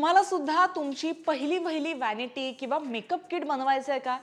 तुम्हाला सुद्धा तुमची पहिली पहिली वॅनिटी किंवा मेकअप किट बनवायचं आहे का?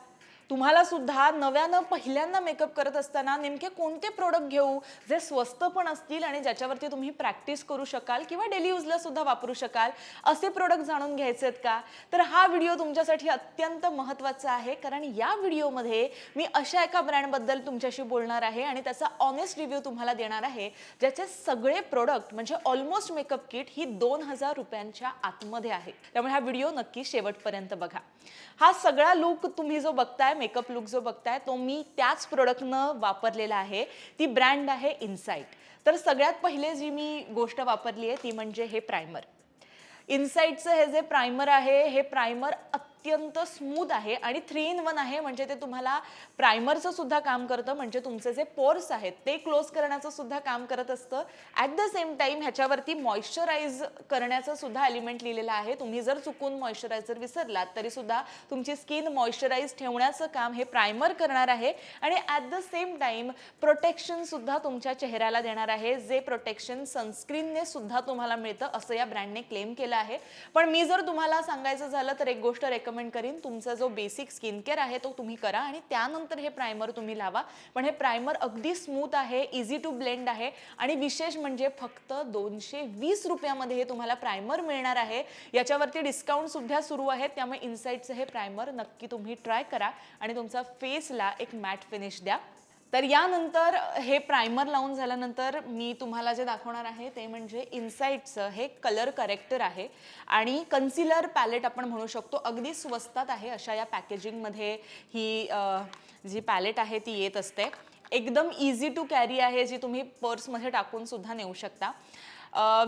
तुम्हाला सुद्धा नव्यानं पहिल्यांदा मेकअप करत असताना नेमके कोणते प्रोडक्ट घेऊ जे स्वस्त पण असतील आणि ज्याच्यावरती तुम्ही प्रॅक्टिस करू शकाल किंवा डेली यूजला सुद्धा वापरू शकाल असे प्रोडक्ट जाणून घ्यायचे आहेत का? तर हा व्हिडिओ तुमच्यासाठी अत्यंत महत्त्वाचा आहे. कारण या व्हिडिओमध्ये मी अशा एका ब्रँडबद्दल तुमच्याशी बोलणार आहे आणि त्याचा ऑनेस्ट रिव्ह्यू तुम्हाला देणार आहे ज्याचे सगळे प्रोडक्ट म्हणजे ऑलमोस्ट मेकअप किट ही दोन हजार रुपयांच्या आतमध्ये आहे. त्यामुळे हा व्हिडिओ नक्की शेवटपर्यंत बघा. हा सगळा लुक तुम्ही जो बघताय मेकअप लुक जो बघताय तो मी त्याच प्रोडक्टनं वापरलेला आहे. ती ब्रँड आहे इन्साईट तर सगळ्यात पहिले जी मी गोष्ट वापरली आहे ती म्हणजे हे प्रायमर इन्साईटचं हे जे प्रायमर आहे हे प्रायमर अत्यंत स्मूथ आहे आणि थ्री इन वन आहे. म्हणजे ते तुम्हाला प्रायमरचं सुद्धा काम करतं. म्हणजे तुमचे जे पोर्स आहेत ते क्लोज करण्याचं सुद्धा काम करत असतं. ॲट द सेम टाईम ह्याच्यावरती मॉइश्चराईज करण्याचं सुद्धा एलिमेंट लिहिलेलं आहे. तुम्ही जर चुकून मॉइश्चरायझर विसरलात तरी सुद्धा तुमची स्किन मॉइश्चराईज ठेवण्याचं काम हे प्रायमर करणार आहे. आणि at the same time protection सुद्धा तुमच्या चेहऱ्याला देणार आहे. जे प्रोटेक्शन सनस्क्रीनने सुद्धा तुम्हाला मिळतं असं या ब्रँडने क्लेम केलं आहे. पण मी जर तुम्हाला सांगायचं झालं तर एक गोष्ट रेकमेंड करीन. तुमचा जो बेसिक स्किन केअर आहे तो तुम्ही करा आणि त्यानंतर हे प्रायमर तुम्ही लावा. पण हे प्रायमर अगदी स्मूथ आहे इझी टू ब्लेंड आहे आणि विशेष म्हणजे फक्त दोनशे वीस रुपयामध्ये हे तुम्हाला प्रायमर मिळणार आहे. याच्यावरती डिस्काउंट सुद्धा सुरू आहे त्यामुळे इनसाईटचं हे प्रायमर नक्की तुम्ही ट्राय करा आणि तुमचा फेसला एक मॅट फिनिश द्या. तर यानंतर हे प्रायमर लावून झाल्यानंतर मी तुम्हाला जे दाखवणार आहे ते म्हणजे इन्साईटचं हे कलर करेक्टर आहे. आणि कन्सिलर पॅलेट आपण म्हणू शकतो अगदी स्वस्तात आहे अशा या पॅकेजिंगमध्ये ही जी पॅलेट आहे ती येत असते. एकदम इझी टू कॅरी आहे जी तुम्ही पर्समध्ये टाकून सुद्धा नेऊ शकता.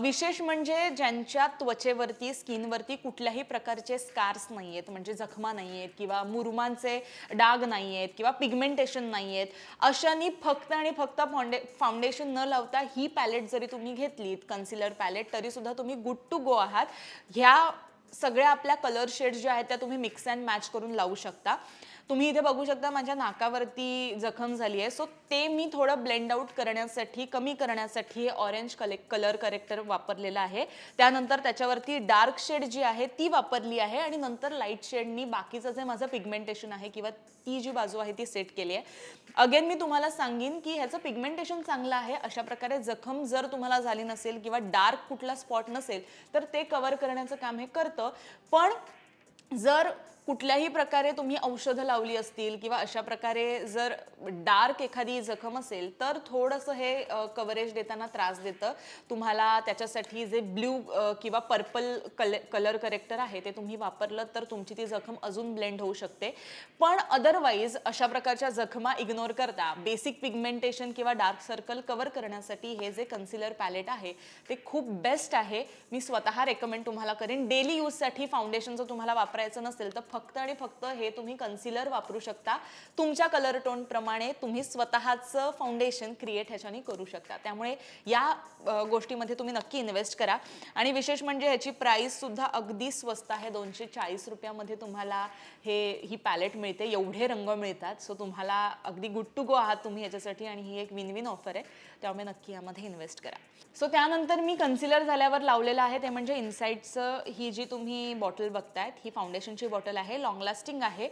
विशेष म्हणजे ज्यांच्या त्वचेवरती स्किनवरती कुठल्याही प्रकारचे स्कार्स नाही आहेत म्हणजे जखमा नाही आहेत किंवा मुरुमांचे डाग नाही आहेत किंवा पिगमेंटेशन नाही आहेत अशानी फक्त आणि फक्त फाउंडे फाउंडेशन न लावता ही पॅलेट जरी तुम्ही घेतलीत कन्सिलर पॅलेट तरीसुद्धा तुम्ही गुड टू गो आहात. ह्या सगळ्या आपल्या कलर शेड्स ज्या आहेत त्या तुम्ही मिक्स अँड मॅच करून लावू शकता. तुम्ही इथे बघू शकता माझ्या नाकावरती जखम झाली आहे. सो ते मी थोडं ब्लेंड आउट करण्यासाठी कमी करण्यासाठी हे ऑरेंज कले कलर करेक्टर वापरलेलं आहे. त्यानंतर त्याच्यावरती डार्क शेड जी आहे ती वापरली आहे. आणि नंतर लाइट शेडनी बाकीचं जे माझं पिगमेंटेशन आहे किंवा ती जी बाजू आहे ती सेट केली आहे. अगेन मी तुम्हाला सांगेन की ह्याचं पिगमेंटेशन चांगलं आहे. अशा प्रकारे जखम जर तुम्हाला झाली नसेल किंवा डार्क कुठला स्पॉट नसेल तर ते कवर करण्याचं काम हे करतं. पण जर कुठल्याही प्रकारे तुम्ही औषधं लावली असतील किंवा अशा प्रकारे जर डार्क एखादी जखम असेल तर थोडंसं हे कव्हरेज देताना त्रास देतं. तुम्हाला त्याच्यासाठी जे ब्ल्यू किंवा पर्पल कल कलर करेक्टर आहे ते तुम्ही वापरलं तर तुमची ती जखम अजून ब्लेंड होऊ शकते. पण अदरवाईज अशा प्रकारच्या जखमा इग्नोर करता बेसिक पिगमेंटेशन किंवा डार्क सर्कल कव्हर करण्यासाठी हे जे कन्सिलर पॅलेट आहे ते खूप बेस्ट आहे. मी स्वतः रेकमेंड तुम्हाला करेन. डेली यूजसाठी फाउंडेशन जर तुम्हाला वापरायचं नसेल तर फक्त फक्त आणि फक्त हे तुम्ही कन्सिलर वापरू शकता. तुमच्या कलर टोन प्रमाणे तुम्ही स्वतःचं फाउंडेशन क्रिएट ह्याच्याने करू शकता. त्यामुळे या गोष्टीमध्ये तुम्ही नक्की इन्व्हेस्ट करा. आणि विशेष म्हणजे ह्याची प्राईस सुद्धा अगदी स्वस्त आहे. दोनशे चाळीस रुपयामध्ये तुम्हाला हे ही पॅलेट मिळते. एवढे रंग मिळतात. सो तुम्हाला अगदी गुड टू गो आहात तुम्ही याच्यासाठी आणि ही एक विन विन ऑफर आहे. त्यामुळे नक्की यामध्ये इन्व्हेस्ट करा. सो त्यानंतर मी कन्सिलर झाल्यावर लावलेलं आहे ते म्हणजे इन्साईटचं ही जी तुम्ही बॉटल बघतायत ही फाउंडेशनची बॉटल आहे लॉंग लास्टिंग आहे.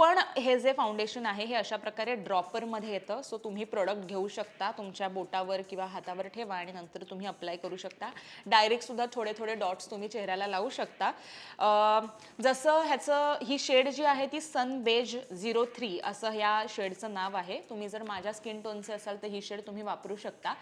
पण हे जे फाउंडेशन आहे हे अशा प्रकारे ड्रॉपरमध्ये येतं. सो तुम्ही प्रोडक्ट घेऊ शकता तुमच्या बोटावर किंवा हातावर ठेवा आणि नंतर तुम्ही अप्लाय करू शकता. डायरेक्टसुद्धा थोडे थोडे डॉट्स तुम्ही चेहऱ्याला लावू शकता. जसं ह्याचं ही शेड जी आहे ती सन बेज झिरो थ्री असं ह्या शेडचं नाव आहे. तुम्ही जर माझ्या स्किन टोनचे असाल तर ही शेड तुम्ही वापरू शकता.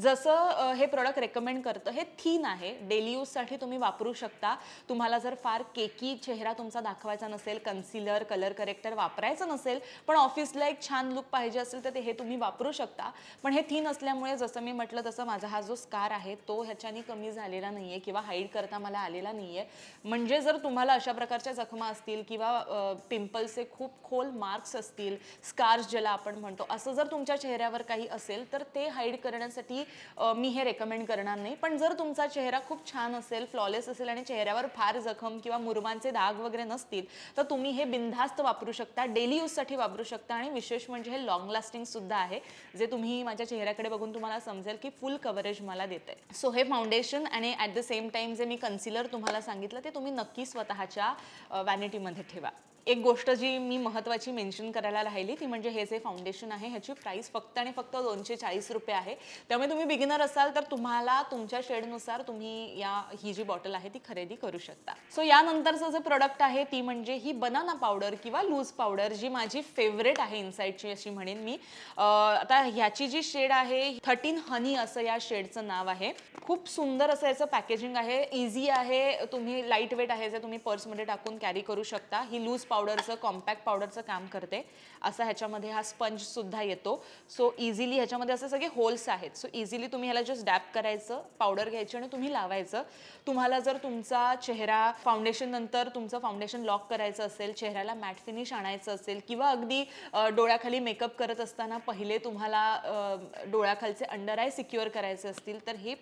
जसं हे प्रोडक्ट रेकमेंड करतं हे थीन आहे. डेली यूजसाठी तुम्ही वापरू शकता. तुम्हाला जर फार केकी चेहरा तुमचा दाखवायचा नसेल कन्सिलर कलर करेक्ट करेक्टर वापरायचं नसेल पण ऑफिसला एक छान लुक पाहिजे असेल तर ते हे तुम्ही वापरू शकता. पण हे थीन असल्यामुळे जसं मी म्हटलं तसं माझा हा जो स्कार आहे तो ह्याच्यानी कमी झालेला नाही आहे किंवा हाईड करता मला आलेला नाही आहे म्हणजे जर तुम्हाला अशा प्रकारच्या जखमा असतील किंवा पिंपल्सचे खूप खोल मार्क्स असतील स्कार्स ज्याला आपण म्हणतो असं जर तुमच्या चेहऱ्यावर काही असेल तर ते हाईड करण्यासाठी मी हे रेकमेंड करणार नाही. पण जर तुमचा चेहरा खूप छान असेल फ्लॉलेस असेल आणि चेहऱ्यावर फार जखम किंवा मुरमांचे दाग वगैरे नसतील तर तुम्ही हे बिनधास्त वापरू शकता डेली यूजसाठी वापरू शकता आणि विशेष म्हणजे हे लॉंग लास्टिंग सुद्धा आहे. जे तुम्ही माझ्या चेहऱ्याकडे बघून तुम्हाला समजेल की फुल कव्हरेज मला देते सो हे फाउंडेशन आणि ॲट द सेम टाइम जे मी कन्सिलर तुम्हाला सांगितलं ते तुम्ही नक्की स्वतःच्या वॅनिटीमध्ये ठेवा. एक गोष्ट जी मी महत्त्वाची मेन्शन करायला राहिली ती म्हणजे हे जे फाउंडेशन आहे ह्याची प्राईस फक्त आणि फक्त दोनशे चाळीस रुपये आहे. त्यामुळे तुम्ही बिगिनर असाल तर तुम्हाला तुमच्या शेडनुसार तुम्ही या ही जी बॉटल आहे ती खरेदी करू शकता. सो यानंतरचं जे प्रोडक्ट आहे ती म्हणजे ही बनाना पावडर किंवा लूज पावडर जी माझी फेवरेट आहे इनसाईडची अशी म्हणेन मी. आता ह्याची जी शेड आहे थर्टीन हनी असं या शेडचं नाव आहे. खूप सुंदर असं याचं पॅकेजिंग आहे. इझी आहे तुम्ही लाइट वेट आहे जे तुम्ही पर्समध्ये टाकून कॅरी करू शकता. ही लूज पावडरचं कॉम्पॅक्ट पावडरचं काम करते. असा ह्याच्यामध्ये हा स्पंज सुद्धा येतो. सो इझिली ह्याच्यामध्ये असे सगळे होल्स आहेत. सो इझिली तुम्ही ह्याला जस्ट डॅप करायचं पावडर घ्यायची आणि तुम्ही लावायचं. तुम्हाला जर तुमचा चेहरा फाउंडेशन नंतर तुमचं फाउंडेशन लॉक करायचं असेल चेहऱ्याला मॅट फिनिश आणायचं असेल किंवा अगदी डोळ्याखाली मेकअप करत असताना पहिले तुम्हाला डोळ्याखालचे अंडर आय सिक्युअर करायचे असतील तर हे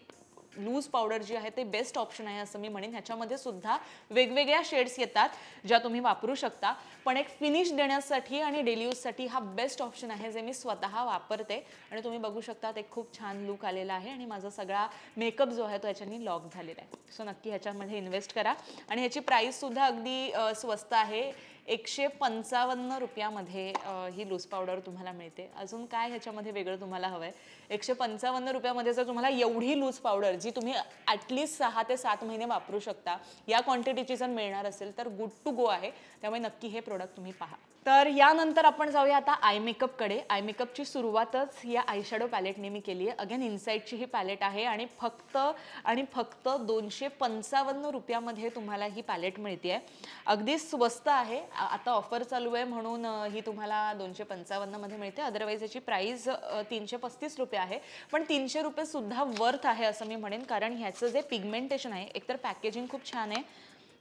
लूज पावडर जी आहे ते बेस्ट ऑप्शन आहे असं मी म्हणेन. ह्याच्यामध्ये सुद्धा वेगवेगळ्या शेड्स येतात ज्या तुम्ही वापरू शकता. पण एक फिनिश देण्यासाठी आणि डेली यूजसाठी हा बेस्ट ऑप्शन आहे जे मी स्वतः वापरते. आणि तुम्ही बघू शकता एक खूप छान लुक आलेला आहे आणि माझा सगळा मेकअप जो आहे तो ह्याच्यानी लॉक झालेला आहे. सो नक्की ह्याच्यामध्ये इन्व्हेस्ट करा. आणि ह्याची प्राईस सुद्धा अगदी स्वस्त आहे. एकशे पंचावन्न रुपयामध्ये ही लूज पावडर तुम्हाला मिळते. अजून काय ह्याच्यामध्ये वेगळं तुम्हाला हवं आहे एकशे पंचावन्न रुपयामध्ये जर तुम्हाला एवढी लूज पावडर जी तुम्ही ॲटलिस्ट सहा ते सात महिने वापरू शकता या क्वांटिटीची जर मिळणार असेल तर गुड टू गो आहे. त्यामुळे नक्की हे प्रोडक्ट तुम्ही पहा. तर यानंतर आपण जाऊया आता आय मेकअपकडे आय मेकअपची सुरुवातच या आयशॅडो पॅलेटने मी केली आहे अगेन इनसाईडची ही पॅलेट आहे आणि फक्त आणि फक्त दोनशे पंचावन्न रुपयामध्ये तुम्हाला ही पॅलेट मिळते आहे अगदी स्वस्त आहे. आता ऑफर चालू आहे म्हणून ही तुम्हाला दोनशे पंचावन्नमध्ये मिळते. अदरवाईज याची प्राईस तीनशे पस्तीस रुपये आहे. पण तीनशे रुपयेसुद्धा वर्थ आहे असं मी म्हणेन. कारण ह्याचं जे पिगमेंटेशन आहे एकतर पॅकेजिंग खूप छान आहे.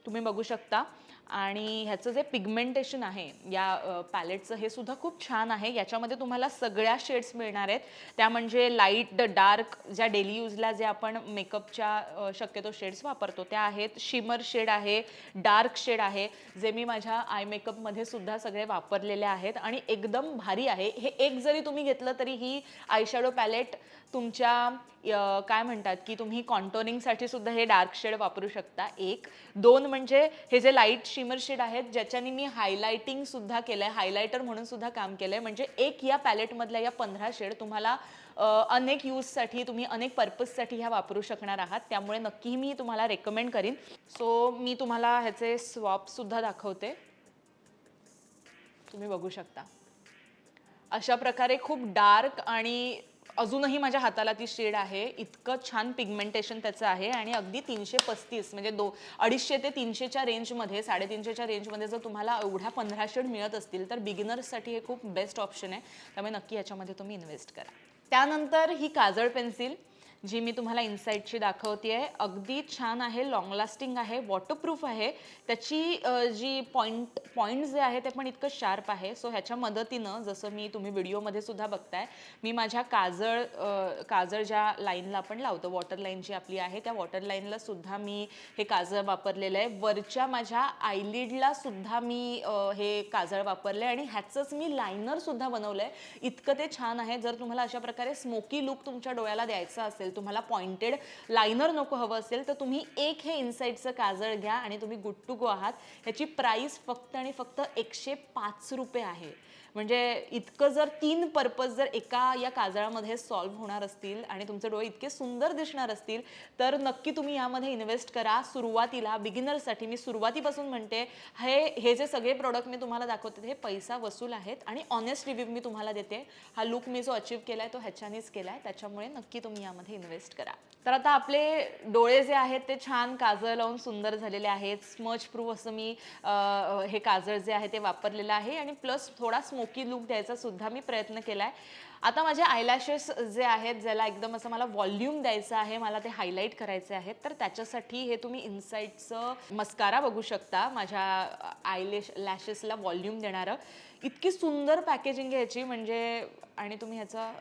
तुम्ही बघू शकता. आणि ह्याचं जे पिगमेंटेशन आहे या पॅलेटचं हे सुद्धा खूप छान आहे. याच्यामध्ये तुम्हाला सगळ्या शेड्स मिळणार आहेत. त्या म्हणजे लाइट डार्क ज्या डेली यूजला जे आपण मेकअपच्या शक्यतो शेड्स वापरतो त्या आहेत. शिमर शेड आहे डार्क शेड आहे जे मी माझ्या आय मेकअपमध्ये सुद्धा सगळे वापरलेले आहेत. आणि एकदम भारी आहे. हे एक जरी तुम्ही घेतलं तरी ही आयशॅडो पॅलेट तुमच्या काय म्हणतात की तुम्ही कॉन्टोनिंगसाठी सुद्धा हे डार्क शेड वापरू शकता. एक. दोन म्हणजे हे जे लाइट शिमर शेड आहेत ज्याच्याने मी हायलायटिंग सुद्धा केलंय. हायलायटर म्हणून सुद्धा काम केलंय. म्हणजे एक या पॅलेटमधल्या या पंधरा शेड तुम्हाला अनेक यूजसाठी तुम्ही अनेक पर्पजसाठी ह्या वापरू शकणार आहात. त्यामुळे नक्की मी तुम्हाला रेकमेंड करीन. सो मी तुम्हाला ह्याचे स्वॉप सुद्धा दाखवते. तुम्ही बघू शकता. अशा प्रकारे खूप डार्क आणि अजूनही माझ्या हाताला ती शेड आहे. इतकं छान पिगमेंटेशन त्याचं आहे आणि अगदी तीनशे पस्तीस म्हणजे दो अडीचशे ते तीनशेच्या रेंजमध्ये साडेतीनशेच्या रेंजमध्ये जर तुम्हाला एवढ्या पंधरा शेड मिळत असतील तर बिगिनर्ससाठी हे खूप बेस्ट ऑप्शन आहे. त्यामुळे नक्की याच्यामध्ये तुम्ही इन्व्हेस्ट करा. त्यानंतर ही काजळ पेन्सिल जी मी तुम्हाला इन्साईटची दाखवते आहे अगदी छान आहे लॉंग लास्टिंग आहे वॉटरप्रूफ आहे. त्याची जी पॉईंट पॉईंट जे आहे ते पण इतकं शार्प आहे. सो ह्याच्या मदतीनं जसं मी तुम्ही व्हिडिओमध्ये सुद्धा बघताय मी माझ्या काजळ काजळ ज्या लाईनला आपण लावतो वॉटर लाईन जी आपली आहे त्या वॉटर लाईनला सुद्धा मी हे काजळ वापरलेलं आहे. वरच्या माझ्या आयलिडला सुद्धा मी हे काजळ वापरलं आहे आणि ह्याचंच मी लायनरसुद्धा बनवलं आहे इतकं ते छान आहे. जर तुम्हाला अशा प्रकारे स्मोकी लुक तुमच्या डोळ्याला द्यायचा असेल तुम्हाला पॉइंटेड लायनर नको हवं असेल तर तुम्ही एक हे इनसाईडचं काजळ घ्या आणि तुम्ही गुड टू गो आहात. ह्याची प्राईस फक्त आणि फक्त एकशे पाच रुपये आहे. म्हणजे इतकं जर तीन पर्पज जर एका या काजळामध्ये सॉल्व्ह होणार असतील आणि तुमचे डोळे इतके सुंदर दिसणार असतील तर नक्की तुम्ही यामध्ये इन्व्हेस्ट करा. सुरुवातीला बिगिनरसाठी मी सुरुवातीपासून म्हणते हे हे जे सगळे प्रोडक्ट मी तुम्हाला दाखवते हे पैसा वसूल आहेत आणि ऑनेस्ट रिव्ह्यू मी तुम्हाला देते. हा लुक मी जो अचीव केला आहे तो ह्याच्यानेच केला आहे त्याच्यामुळे नक्की तुम्ही यामध्ये इन्व्हेस्ट करा. तर आता आपले डोळे जे आहेत ते छान काजळ लावून सुंदर झालेले आहेत. स्मच प्रूफ असं मी हे काजळ जे आहे ते वापरलेलं आहे. आणि प्लस थोडा स्मोकी लुक द्यायचा सुद्धा मी प्रयत्न केला आहे आता माझे आयलॅशेस जे आहेत ज्याला एकदम असं मला व्हॉल्यूम द्यायचं आहे मला ते हायलाईट करायचे आहेत तर त्याच्यासाठी हे तुम्ही इन्साईटचं मस्कारा बघू शकता. माझ्या आयलॅश लॅशेसला व्हॉल्यूम देणारं. इतकी सुंदर पॅकेजिंग घ्यायची म्हणजे आणि तुम्ही ह्याचा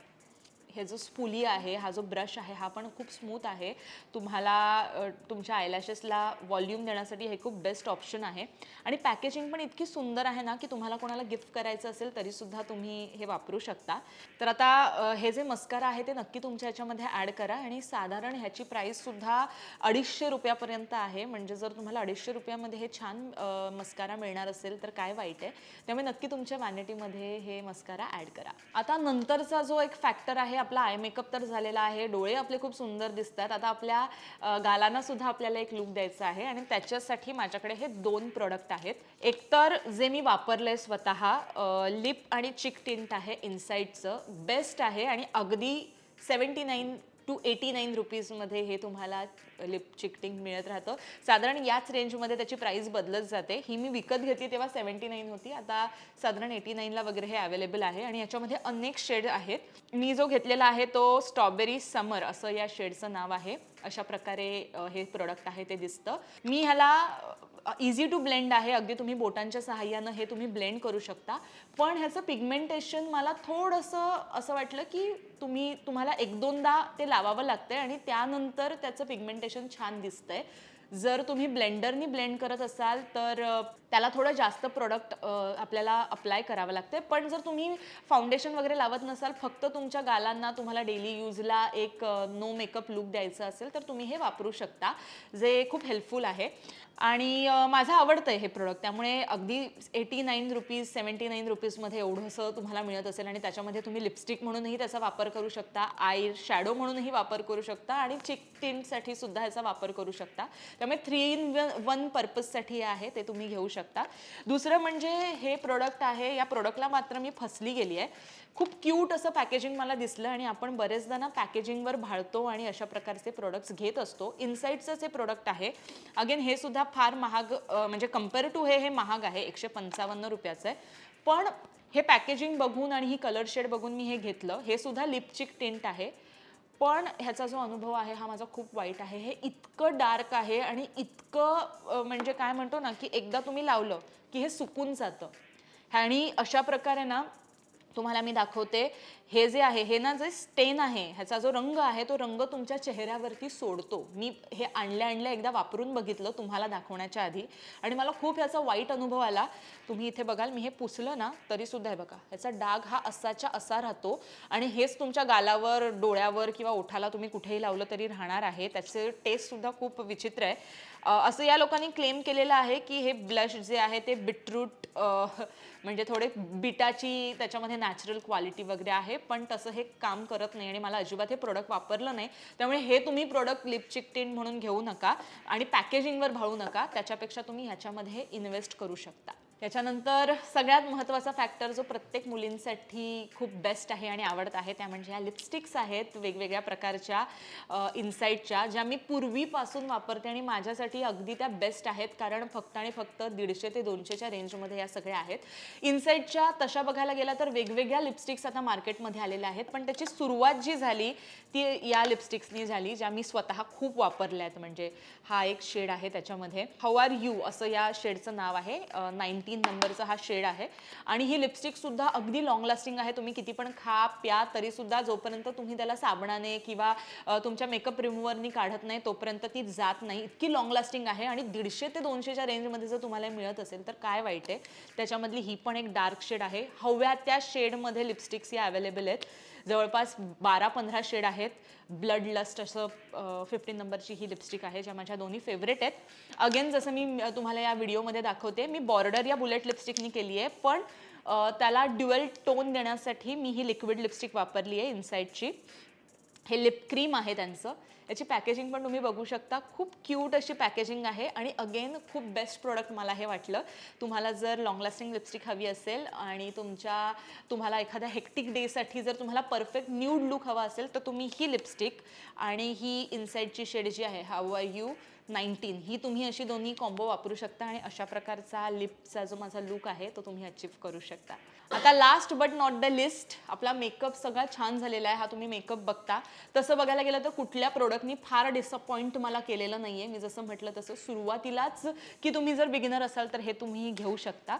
हे जो स्पुली आहे हा जो ब्रश आहे हा पण खूप स्मूथ आहे. तुम्हाला तुमच्या आयलॅशेसला व्हॉल्यूम देण्यासाठी हे खूप बेस्ट ऑप्शन आहे. आणि पॅकेजिंग पण इतकी सुंदर आहे ना की तुम्हाला कोणाला गिफ्ट करायचं असेल तरीसुद्धा तुम्ही हे वापरू शकता. तर आता हे जे मस्कारा आहे ते नक्की तुमच्या ह्याच्यामध्ये ॲड करा. आणि साधारण ह्याची प्राईससुद्धा अडीचशे रुपयापर्यंत आहे. म्हणजे जर तुम्हाला अडीचशे रुपयामध्ये हे छान मस्कारा मिळणार असेल तर काय वाईट आहे. त्यामुळे नक्की तुमच्या वॅनिटीमध्ये हे मस्कारा ॲड करा. आता नंतरचा जो एक फॅक्टर आहे आपला आय मेकअप तर झालेला आहे. डोळे आपले खूप सुंदर दिसतात. आता आपल्या गालांना सुद्धा आपल्याला एक लुक द्यायचा आहे आणि त्याच्यासाठी माझ्याकडे हे दोन प्रोडक्ट आहेत. एकतर जे मी वापरलंय स्वतः लिप आणि चिक टिंट आहे इनसाईडचं बेस्ट आहे आणि अगदी seventy nine to eighty nine रुपीजमध्ये हे तुम्हाला लिप चिकटिंग मिळत राहतं. साधारण याच रेंजमध्ये त्याची प्राईस बदलत जाते. ही मी विकत घेतली तेव्हा सेवन्टी नाईन होती. आता साधारण एटी नाईनला वगैरे हे अवेलेबल आहे. आणि याच्यामध्ये अनेक शेड आहेत. मी जो घेतलेला आहे तो स्ट्रॉबेरी समर असं या शेडचं नाव आहे. अशा प्रकारे हे प्रोडक्ट आहे ते दिसतं. मी ह्याला इझी टू ब्लेंड आहे. अगदी तुम्ही बोटांच्या सहाय्यानं हे तुम्ही ब्लेंड करू शकता. पण ह्याचं पिगमेंटेशन मला थोडंसं असं वाटलं की तुम्ही तुम्हाला एक दोनदा ते लावावं लागतंय आणि त्यानंतर त्याचं पिगमेंटेशन छान दिसतंय. जर तुम्ही ब्लेंडरनी ब्लेंड करत असाल तर त्याला थोडं जास्त प्रोडक्ट आपल्याला अप्लाय करावं लागते पण जर तुम्ही फाउंडेशन वगैरे लावत नसाल फक्त तुमच्या गालांना तुम्हाला डेली यूजला एक नो मेकअप लुक द्यायचं असेल तर तुम्ही हे वापरू शकता जे खूप हेल्पफुल आहे. आणि माझं आवडतं आहे हे प्रोडक्ट त्यामुळे अगदी eighty nine rupees seventy nine रुपीजमध्ये एवढंसं तुम्हाला मिळत असेल आणि त्याच्यामध्ये तुम्ही लिपस्टिक म्हणूनही त्याचा वापर करू शकता आय शॅडो म्हणूनही वापर करू शकता आणि चिक टिंटसाठी सुद्धा ह्याचा वापर करू शकता. त्यामुळे थ्री इन वन पर्पजसाठी आहे ते तुम्ही घेऊ शकता. दुसरं म्हणजे हे प्रोडक्ट आहे या प्रोडक्टला मात्र मी फसली गेली आहे. खूप क्यूट असं पॅकेजिंग मला दिसलं आणि आपण बरेचदा ना पॅकेजिंगवर भाळतो आणि अशा प्रकारचे प्रोडक्ट्स घेत असतो. इनसाईडचंच हे प्रोडक्ट आहे अगेन हे सुद्धा फार महाग म्हणजे कंपेअर टू हे हे महाग आहे. एकशे पंचावन्न रुपयाचं आहे. पण हे पॅकेजिंग बघून आणि ही कलर शेड बघून मी हे घेतलं. हे सुद्धा लिपचिक टिंट आहे. पण ह्याचा जो अनुभव आहे हा माझा खूप वाईट आहे. हे इतकं डार्क आहे आणि इतकं म्हणजे काय म्हणतो ना की एकदा तुम्ही लावलं की हे सुकून जातं. आणि अशा प्रकारे ना तुम्हाला मी दाखवते हे जे आहे हे ना जे स्टेन आहे ह्याचा जो रंग आहे तो रंग तुमच्या चेहऱ्यावरती सोडतो. मी हे आणल्या आणल्या एकदा वापरून बघितलं तुम्हाला दाखवण्याच्या आधी. आणि मला खूप ह्याचा वाईट अनुभव आला. तुम्ही इथे बघाल मी हे पुसलं ना तरीसुद्धा आहे हे बघा ह्याचा डाग हा असाच्या असा राहतो. आणि हेच तुमच्या गालावर डोळ्यावर किंवा ओठाला तुम्ही कुठेही लावलं तरी राहणार आहे. त्याचे टेस्टसुद्धा खूप विचित्र आहे. असं या लोकांनी क्लेम केलेलं आहे की हे ब्लश जे आहे ते बीटरूट म्हणजे थोडे बिटाची त्याच्यामध्ये नॅचरल क्वालिटी वगैरे आहे. पण तसं हे काम करत नाही आणि मला अजिबात हे प्रोडक्ट वापरलं नाही. त्यामुळे हे तुम्ही प्रोडक्ट लिपचिक टिन म्हणून घेऊ नका आणि पॅकेजिंगवर भाळू नका. त्याच्यापेक्षा तुम्ही ह्याच्यामध्ये इन्व्हेस्ट करू शकता. त्याच्यानंतर सगळ्यात महत्त्वाचा फॅक्टर जो प्रत्येक मुलींसाठी खूप बेस्ट आहे आणि आवडत आहे त्या म्हणजे ह्या लिपस्टिक्स आहेत वेगवेगळ्या प्रकारच्या इन्साईटच्या ज्या मी पूर्वीपासून वापरते आणि माझ्यासाठी अगदी त्या बेस्ट आहेत. कारण फक्त आणि फक्त दीडशे ते दोनशेच्या रेंजमध्ये या सगळ्या आहेत. इन्साईटच्या तशा बघायला गेला तर वेगवेगळ्या लिपस्टिक्स आता मार्केटमध्ये आलेल्या आहेत. पण त्याची सुरुवात जी झाली ती या लिपस्टिक्सनी झाली ज्या मी स्वतः खूप वापरल्या आहेत म्हणजे हा एक शेड आहे त्याच्यामध्ये. हाऊ आर यू असं या शेडचं नाव आहे तीन नंबरचा हा शेड आहे. आणि ही लिपस्टिक सुद्धा अगदी लॉंग लास्टिंग आहे. तुम्ही किती पण खा प्या तरी सुद्धा जोपर्यंत तुम्ही त्याला साबणाने किंवा तुमच्या मेकअप रिमूव्हरनी काढत नाही तोपर्यंत ती जात नाही. इतकी लॉंग लास्टिंग आहे आणि दीडशे ते दोनशेच्या रेंजमध्ये जर तुम्हाला मिळत असेल तर काय वाईट आहे? त्याच्यामधली ही पण एक डार्क शेड आहे. हव्या त्या शेडमध्ये लिपस्टिक्स या अवेलेबल आहेत. जवळपास बारा पंधरा शेड आहेत. ब्लड लस्ट असं फिफ्टीन नंबरची ही लिपस्टिक आहे ज्या माझ्या दोन्ही फेवरेट आहेत. अगेन जसं मी तुम्हाला या व्हिडिओमध्ये दाखवते मी बॉर्डर या बुलेट लिपस्टिकनी केली आहे पण त्याला ड्युअल टोन देण्यासाठी मी ही लिक्विड लिपस्टिक वापरली आहे इनसाईडची हे लिप क्रीम आहे त्यांचं. याची पॅकेजिंग पण तुम्ही बघू शकता. खूप क्यूट अशी पॅकेजिंग आहे आणि अगेन खूप बेस्ट प्रोडक्ट मला हे वाटलं. तुम्हाला जर लॉंग लास्टिंग लिपस्टिक हवी असेल आणि तुमच्या तुम्हाला एखाद्या हेक्टिक डेसाठी जर तुम्हाला परफेक्ट न्यूड लुक हवा असेल तर तुम्ही ही लिपस्टिक आणि ही इनसाईडची शेड जी आहे हाऊ आर यू नाईन्टीन. ही तुम्ही अशी दोन्ही कॉम्बो वापरू शकता आणि अशा प्रकारचा लिपचा जो माझा लुक आहे तो तुम्ही अचीव्ह करू शकता. आता last but not the list आपला मेकअप सगळा छान झालेला आहे हा तुम्ही मेकअप बघता. तसं बघायला गेलं तर कुठल्या प्रोडक्टनी फार डिसअपॉइंट मला केलेलं नाही आहे मी जसं म्हटलं तसं सुरुवातीलाच की तुम्ही जर बिगिनर असाल तर हे तुम्ही घेऊ शकता.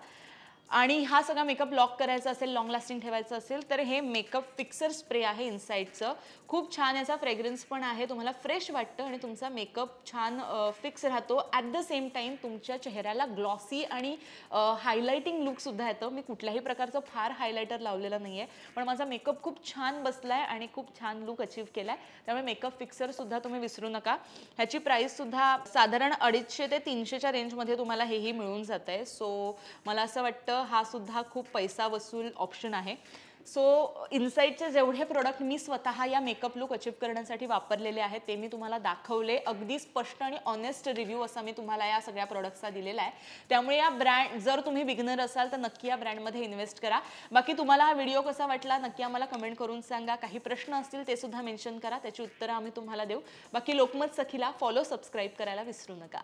आणि हा सगळा मेकअप लॉक करायचा असेल लॉंग लास्टिंग ठेवायचं असेल तर हे मेकअप फिक्सर स्प्रे आहे इनसाईडचं खूप छान याचा फ्रेग्रन्स पण आहे. तुम्हाला फ्रेश वाटतं आणि तुमचा मेकअप छान फिक्स राहतो. ॲट द सेम टाईम तुमच्या चेहऱ्याला ग्लॉसी आणि हायलायटिंग लुकसुद्धा येतं. मी कुठल्याही प्रकारचं फार हायलायटर लावलेलं नाही आहे पण माझा मेकअप खूप छान बसला आहे आणि खूप छान लुक अचीव केला आहे त्यामुळे मेकअप फिक्सरसुद्धा तुम्ही विसरू नका. ह्याची प्राईससुद्धा साधारण अडीचशे ते तीनशेच्या रेंजमध्ये तुम्हाला हेही मिळून जात आहे सो मला असं वाटतं हा सुद्धा खूप पैसा वसूल ऑप्शन आहे. सो इनसाईटचे जेवढे प्रोडक्ट मी स्वतः या मेकअप लुक अचीव करण्यासाठी वापरलेले आहेत ते मी तुम्हाला दाखवले. अगदी स्पष्ट आणि ऑनेस्ट रिव्ह्यू असा मी तुम्हाला या सगळ्या प्रोडक्टचा दिलेला आहे. त्यामुळे या ब्रँड जर तुम्ही बिगनर असाल तर नक्की या ब्रँडमध्ये इन्व्हेस्ट करा. बाकी तुम्हाला हा व्हिडिओ कसा वाटला नक्की आम्हाला कमेंट करून सांगा. काही प्रश्न असतील ते सुद्धा मेन्शन करा. त्याची उत्तरं आम्ही तुम्हाला देऊ. बाकी लोकमत सखीला फॉलो सबस्क्राईब करायला विसरू नका.